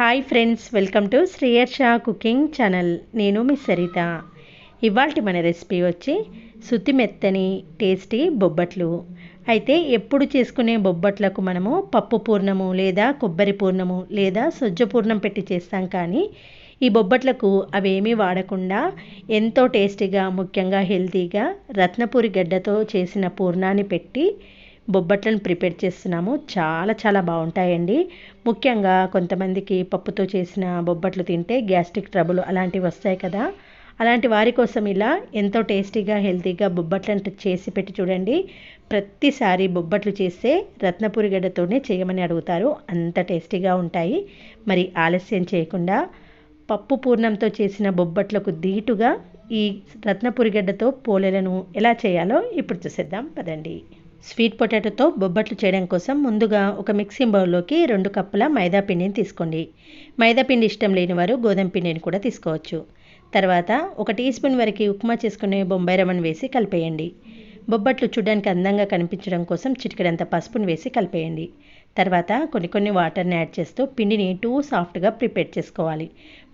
Hi friends welcome to Shreyar Shah cooking channel నేను మీ సరిత. ఇవాళ మన రెసిపీ వచ్చి సుత్తి మెత్తని టేస్టీ బొబ్బట్లు. అయితే ఎప్పుడు చేసుకునే బొబ్బట్లకు మనము పప్పు పూర్ణము లేదా కొబ్బరి పూర్ణము లేదా సొజ్జ పూర్ణం పెట్టి చేస్తాం కానీ ఈ బొబ్బట్లకు అవేమీ వాడకుండా ఎంతో టేస్టీగా ముఖ్యంగా హెల్తీగా రత్నపూరి గడ్డతో చేసిన పూర్ణాన్ని పెట్టి బొబ్బట్లను ప్రిపేర్ చేస్తున్నాము. చాలా చాలా బాగుంటాయండి. ముఖ్యంగా కొంతమందికి పప్పుతో చేసిన బొబ్బట్లు తింటే గ్యాస్ట్రిక్ ట్రబుల్ అలాంటివి వస్తాయి కదా. అలాంటి వారి కోసం ఇలా ఎంతో టేస్టీగా హెల్తీగా బొబ్బట్లను చేసి పెట్టి చూడండి. ప్రతిసారి బొబ్బట్లు చేస్తే రత్నపూరి గడ్డతోనే చేయమని అడుగుతారు. అంత టేస్టీగా ఉంటాయి. మరి ఆలస్యం చేయకుండా పప్పు పూర్ణంతో చేసిన బొబ్బట్లకు దీటుగా ఈ రత్నపురిగడ్డతో పోలేలను ఎలా చేయాలో ఇప్పుడు చూసేద్దాం. పదండి. స్వీట్ పొటాటోతో బొబ్బట్లు చేయడం కోసం ముందుగా ఒక మిక్సింగ్ బౌల్లోకి రెండు కప్పుల మైదా పిండిని తీసుకోండి. మైదా పిండి ఇష్టం లేని వారు గోధుమ పిండిని కూడా తీసుకోవచ్చు. తర్వాత ఒక టీ స్పూన్ వరకు ఉప్మా చేసుకునే బొంబాయి రవ్వను వేసి కలిపేయండి. బొబ్బట్లు చూడడానికి అందంగా కనిపించడం కోసం చిటికడంత పసుపును వేసి కలిపేయండి. తర్వాత కొన్ని కొన్ని వాటర్ని యాడ్ చేస్తూ పిండిని టూ సాఫ్ట్గా ప్రిపేర్ చేసుకోవాలి.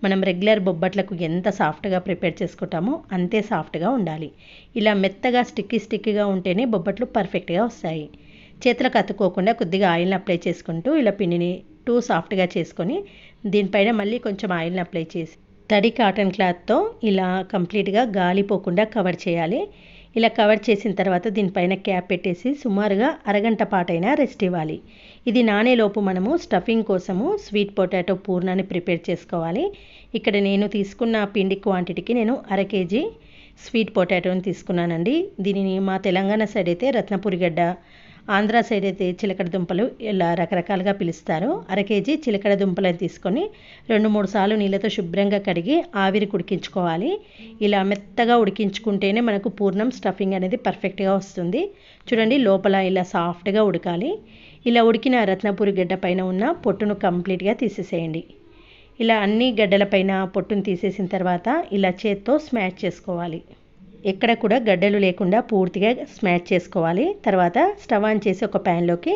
మనం రెగ్యులర్ బొబ్బట్లకు ఎంత సాఫ్ట్గా ప్రిపేర్ చేసుకుంటామో అంతే సాఫ్ట్గా ఉండాలి. ఇలా మెత్తగా స్టిక్కీ స్టిక్కీగా ఉంటేనే బొబ్బట్లు పర్ఫెక్ట్గా వస్తాయి. చేతులకు అతుక్కోకుండా కొద్దిగా ఆయిల్ని అప్లై చేసుకుంటూ ఇలా పిండిని టూ సాఫ్ట్గా చేసుకొని దీనిపైన మళ్ళీ కొంచెం ఆయిల్ని అప్లై చేసి తడి కాటన్ క్లాత్తో ఇలా కంప్లీట్గా గాలిపోకుండా కవర్ చేయాలి. ఇలా కవర్ చేసిన తర్వాత దీనిపైన క్యాప్ పెట్టేసి సుమారుగా అరగంట పాటైనా రెస్ట్ ఇవ్వాలి. ఇది నానేలోపు మనము స్టఫింగ్ కోసము స్వీట్ పొటాటో పూర్ణాన్ని ప్రిపేర్ చేసుకోవాలి. ఇక్కడ నేను తీసుకున్న పిండి క్వాంటిటీకి నేను అర కేజీ స్వీట్ పొటాటోని తీసుకున్నానండి. దీనిని మా తెలంగాణ సైడ్ అయితే రత్నపురి గడ్డ ఆంధ్ర సైడ్ అయితే చిలకడ దుంపలు ఇలా రకరకాలుగా పిలుస్తారు. అర కేజీ చిలకడ దుంపలను తీసుకొని రెండు మూడు సార్లు నీళ్ళతో శుభ్రంగా కడిగి ఆవిరి ఉడికించుకోవాలి. ఇలా మెత్తగా ఉడికించుకుంటేనే మనకు పూర్ణం స్టఫింగ్ అనేది పర్ఫెక్ట్గా వస్తుంది. చూడండి లోపల ఇలా సాఫ్ట్గా ఉడకాలి. ఇలా ఉడికిన రత్నపూరి గడ్డ పైన ఉన్న పొట్టును కంప్లీట్గా తీసేసేయండి. ఇలా అన్ని గడ్డలపైన పొట్టును తీసేసిన తర్వాత ఇలా చేత్తో స్మాష్ చేసుకోవాలి. ఎక్కడ కూడా గడ్డలు లేకుండా పూర్తిగా స్మాష్ చేసుకోవాలి. తర్వాత స్టవ్ ఆన్ చేసి ఒక ప్యాన్లోకి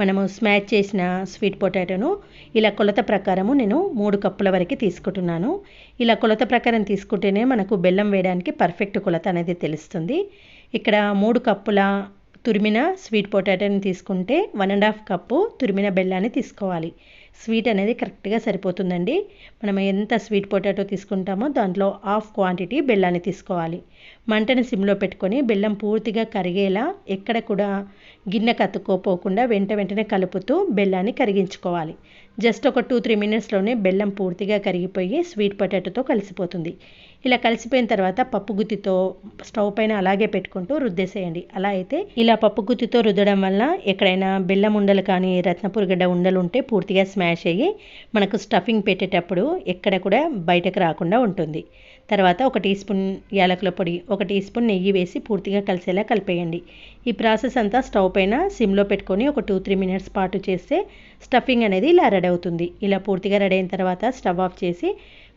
మనము స్మాష్ చేసిన స్వీట్ పొటాటోను ఇలా కొలత ప్రకారము నేను మూడు కప్పుల వరకు తీసుకుంటున్నాను. ఇలా కొలత ప్రకారం తీసుకుంటేనే మనకు బెల్లం వేయడానికి పర్ఫెక్ట్ కొలత అనేది తెలుస్తుంది. ఇక్కడ మూడు కప్పుల తురిమిన స్వీట్ పొటాటోని తీసుకుంటే వన్ అండ్ హాఫ్ కప్పు తురిమిన బెల్లాన్ని తీసుకోవాలి. స్వీట్ అనేది కరెక్ట్గా సరిపోతుందండి. మనం ఎంత స్వీట్ పొటాటో తీసుకుంటామో దాంట్లో హాఫ్ క్వాంటిటీ బెల్లాన్ని తీసుకోవాలి. మంటని సిమ్లో పెట్టుకొని బెల్లం పూర్తిగా కరిగేలా ఎక్కడ కూడా గిన్నె కత్తుకోపోకుండా వెంట వెంటనే కలుపుతూ బెల్లాన్ని కరిగించుకోవాలి. జస్ట్ ఒక టూ త్రీ మినిట్స్లోనే బెల్లం పూర్తిగా కరిగిపోయి స్వీట్ పొటాటోతో కలిసిపోతుంది. ఇలా కలిసిపోయిన తర్వాత పప్పు గుత్తితో స్టవ్ పైన అలాగే పెట్టుకుంటూ రుద్దేసేయండి. అలా అయితే ఇలా పప్పు గుత్తితో రుద్దడం వల్ల ఎక్కడైనా బెల్లం ఉండలు కానీ రత్నపురిగడ్డ ఉండలు ఉంటే పూర్తిగా స్మాష్ అయ్యి మనకు స్టఫింగ్ పెట్టేటప్పుడు ఎక్కడ కూడా బయటకు రాకుండా ఉంటుంది. తర్వాత ఒక టీ స్పూన్ యాలకుల పొడి ఒక టీ స్పూన్ నెయ్యి వేసి పూర్తిగా కలిసేలా కలిపేయండి. ఈ ప్రాసెస్ అంతా స్టవ్ పైన సిమ్లో పెట్టుకొని ఒక టూ త్రీ మినిట్స్ పాటు చేస్తే స్టఫింగ్ అనేది ఇలా రెడీ అవుతుంది. ఇలా పూర్తిగా రెడీ అయిన తర్వాత స్టవ్ ఆఫ్ చేసి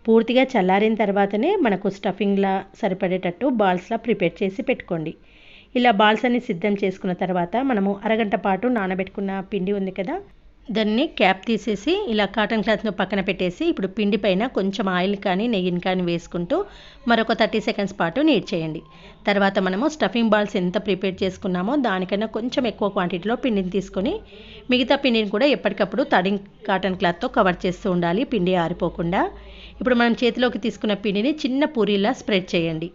పూర్తిగా చల్లారిన తర్వాతనే మనకు స్టఫింగ్లా సరిపడేటట్టు బాల్స్లా ప్రిపేర్ చేసి పెట్టుకోండి. ఇలా బాల్స్ అన్ని సిద్ధం చేసుకున్న తర్వాత మనము అరగంట పాటు నానబెట్టుకున్న పిండి ఉంది కదా దాన్ని క్యాప్ తీసేసి ఇలా కాటన్ క్లాత్ను పక్కన పెట్టేసి ఇప్పుడు పిండి పైన కొంచెం ఆయిల్ కానీ నెయ్యిని కానీ వేసుకుంటూ మరొక థర్టీ సెకండ్స్ పాటు నీట్ చేయండి. తర్వాత మనము స్టఫింగ్ బాల్స్ ఎంత ప్రిపేర్ చేసుకున్నామో దానికన్నా కొంచెం ఎక్కువ క్వాంటిటీలో పిండిని తీసుకొని మిగతా పిండిని కూడా ఎప్పటికప్పుడు తడింగ్ కాటన్ క్లాత్తో కవర్ చేస్తూ ఉండాలి పిండి ఆరిపోకుండా. ఇప్పుడు మనం చేతిలోకి తీసుకున్న పిండిని చిన్న పూరీలా స్ప్రెడ్ చేయండి.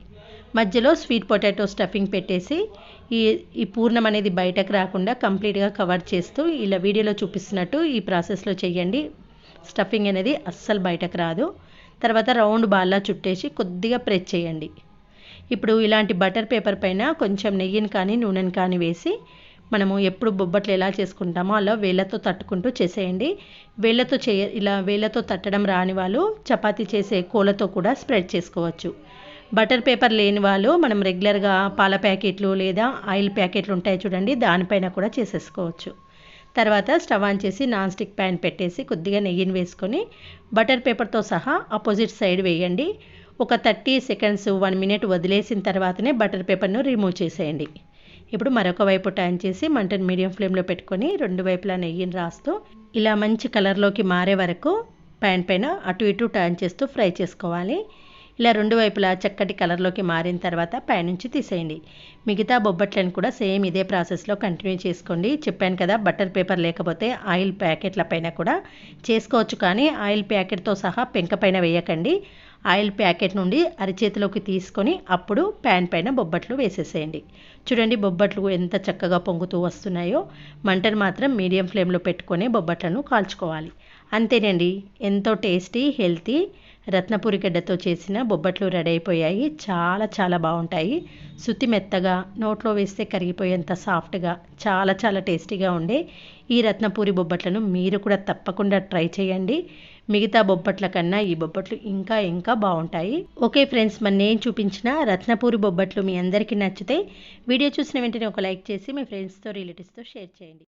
మధ్యలో స్వీట్ పొటాటో స్టఫింగ్ పెట్టేసి ఈ ఈ పూర్ణం అనేది బయటకు రాకుండా కంప్లీట్గా కవర్ చేస్తూ ఇలా వీడియోలో చూపిస్తున్నట్టు ఈ ప్రాసెస్లో చేయండి స్టఫింగ్ అనేది అస్సలు బయటకు రాదు. తర్వాత రౌండ్ బాల్లా చుట్టేసి కొద్దిగా ప్రెస్ చేయండి. ఇప్పుడు ఇలాంటి బటర్ పేపర్ పైన కొంచెం నెయ్యిని కానీ నూనెని కానీ వేసి మనము ఎప్పుడు బొబ్బట్లు ఎలా చేసుకుంటామో అలా వేళ్ళతో తట్టుకుంటూ చేసేయండి. వేళ్ళతో చేయ ఇలా వేళ్ళతో తట్టడం రాని వాళ్ళు చపాతీ చేసే కోలతో కూడా స్ప్రెడ్ చేసుకోవచ్చు. బటర్ పేపర్ లేని వాళ్ళు మనం రెగ్యులర్గా పాల ప్యాకెట్లు లేదా ఆయిల్ ప్యాకెట్లు ఉంటాయి చూడండి దానిపైన కూడా చేసేసుకోవచ్చు. తర్వాత స్టవ్ ఆన్ చేసి నాన్ స్టిక్ ప్యాన్ పెట్టేసి కొద్దిగా నెయ్యిని వేసుకొని బటర్ పేపర్తో సహా అపోజిట్ సైడ్ వేయండి. ఒక థర్టీ సెకండ్స్ వన్ మినిట్ వదిలేసిన తర్వాతనే బటర్ పేపర్ను రిమూవ్ చేసేయండి. ఇప్పుడు మరొక వైపు టర్న్ చేసి మంటను మీడియం ఫ్లేమ్లో పెట్టుకొని రెండు వైపులా నెయ్యిని రాస్తూ ఇలా మంచి కలర్లోకి మారే వరకు ప్యాన్ పైన అటు ఇటు టర్న్ చేస్తూ ఫ్రై చేసుకోవాలి. ఇలా రెండు వైపులా చక్కటి కలర్లోకి మారిన తర్వాత పైనుంచి తీసేయండి. మిగతా బొబ్బట్లను కూడా సేమ్ ఇదే ప్రాసెస్లో కంటిన్యూ చేసుకోండి. చెప్పాను కదా బటర్ పేపర్ లేకపోతే ఆయిల్ ప్యాకెట్ల పైన కూడా చేసుకోవచ్చు కానీ ఆయిల్ ప్యాకెట్తో సహా పెంక పైన వేయకండి. ఆయిల్ ప్యాకెట్ నుండి అరిచేతిలోకి తీసుకొని అప్పుడు ప్యాన్ పైన బొబ్బట్లు వేసేసేయండి. చూడండి బొబ్బట్లు ఎంత చక్కగా పొంగుతూ వస్తున్నాయో. మంటను మాత్రం మీడియం ఫ్లేమ్లో పెట్టుకొని బొబ్బట్లను కాల్చుకోవాలి. అంతేనండి. ఎంతో టేస్టీ హెల్తీ రత్నపూరి గడ్డతో చేసిన బొబ్బట్లు రెడీ అయిపోయాయి. చాలా చాలా బాగుంటాయి. సుత్తి మెత్తగా నోట్లో వేస్తే కరిగిపోయేంత సాఫ్ట్గా చాలా చాలా టేస్టీగా ఉండే ఈ రత్నపూరి బొబ్బట్లను మీరు కూడా తప్పకుండా ట్రై చేయండి. మిగతా బొబ్బట్ల కన్నా ఈ బొబ్బట్లు ఇంకా ఇంకా బాగుంటాయి. ఓకే ఫ్రెండ్స్ మరి నేను చూపించిన రత్నపూరి బొబ్బట్లు మీ అందరికీ నచ్చితే వీడియో చూసిన వెంటనే ఒక లైక్ చేసి మీ ఫ్రెండ్స్తో రిలేటివ్స్తో షేర్ చేయండి.